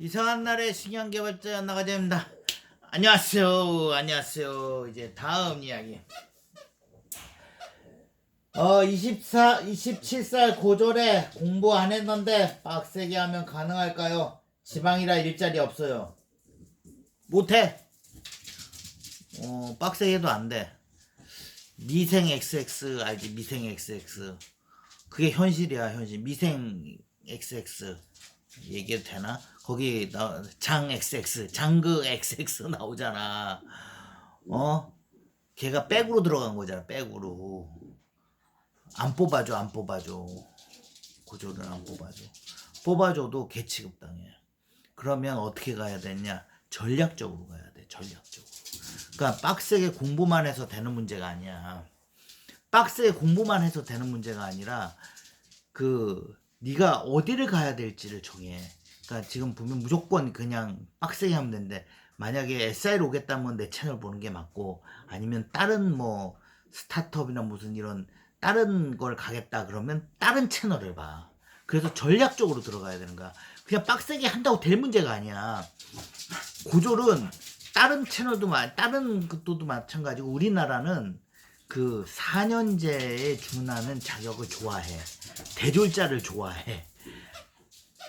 이상한 날의 신경개발자 나가자입니다. 안녕하세요. 안녕하세요. 이제 다음 이야기. 어, 24, 27살 고졸에 공부 안 했는데 빡세게 하면 가능할까요? 지방이라 일자리 없어요. 못해. 어, 빡세게 해도 안 돼. 미생 XX 알지? 미생 XX. 그게 현실이야, 현실. 미생 XX. 얘기해도 되나? 거기 나, 장 XX, 장그 XX 나오잖아. 어? 걔가 백으로 들어간 거잖아, 백으로. 안 뽑아줘, 안 뽑아줘. 고졸은 안 뽑아줘. 뽑아줘도 개 취급당해. 그러면 어떻게 가야 되냐? 전략적으로 가야 돼, 전략적으로. 그러니까 빡세게 공부만 해서 되는 문제가 아니야. 빡세게 공부만 해서 되는 문제가 아니라 그 네가 어디를 가야 될지를 정해. 그러니까 지금 보면 무조건 그냥 빡세게 하면 되는데 만약에 SI를 오겠다면 내 채널 보는 게 맞고 아니면 다른 뭐 스타트업이나 무슨 이런 다른 걸 가겠다 그러면 다른 채널을 봐. 그래서 전략적으로 들어가야 되는 거야. 그냥 빡세게 한다고 될 문제가 아니야. 고졸은 다른 채널도 마, 다른 것도 마찬가지고 우리나라는 그 4년제에 준하는 자격을 좋아해. 대졸자를 좋아해.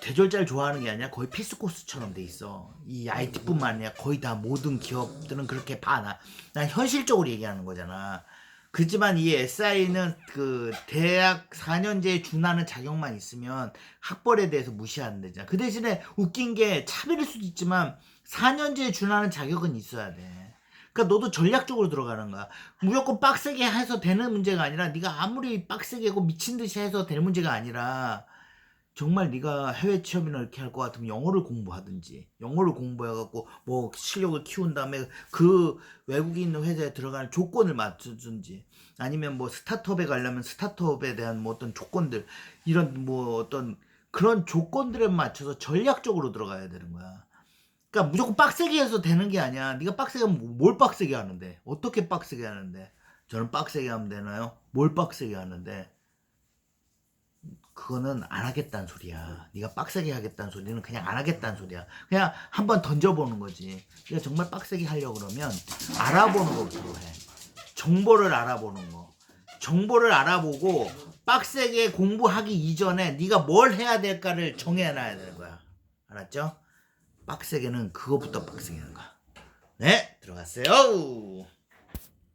대졸자를 좋아하는 게 아니라 거의 필수 코스처럼 돼 있어. 이 IT뿐만 아니라 거의 다 모든 기업들은 그렇게 봐. 나, 난 현실적으로 얘기하는 거잖아. 그렇지만 이 SI는 그 대학 4년제에 준하는 자격만 있으면 학벌에 대해서 무시하는 데잖아. 그 대신에 웃긴 게 차별일 수도 있지만 4년제에 준하는 자격은 있어야 돼. 그러니까 너도 전략적으로 들어가는 거야. 무조건 빡세게 해서 되는 문제가 아니라 네가 아무리 빡세게 하고 미친 듯이 해서 될 문제가 아니라 정말 네가 해외 취업이나 이렇게 할 것 같으면 영어를 공부하든지 영어를 공부해갖고 뭐 실력을 키운 다음에 그 외국인 회사에 들어가는 조건을 맞춰준지 아니면 뭐 스타트업에 가려면 스타트업에 대한 뭐 어떤 조건들 이런 뭐 어떤 그런 조건들에 맞춰서 전략적으로 들어가야 되는 거야. 그러니까 무조건 빡세게 해서 되는 게 아니야. 네가 빡세게 하면 뭘 빡세게 하는데? 어떻게 빡세게 하는데? 저는 빡세게 하면 되나요? 뭘 빡세게 하는데? 그거는 안 하겠다는 소리야. 네가 빡세게 하겠다는 소리는 그냥 안 하겠다는 소리야. 그냥 한번 던져보는 거지. 네가 정말 빡세게 하려고 그러면 알아보는 것부터 해. 정보를 알아보는 거. 정보를 알아보고 빡세게 공부하기 이전에 네가 뭘 해야 될까를 정해놔야 되는 거야. 알았죠? 빡세게는 그거부터 빡세게 하는 거야. 네, 들어갔어요.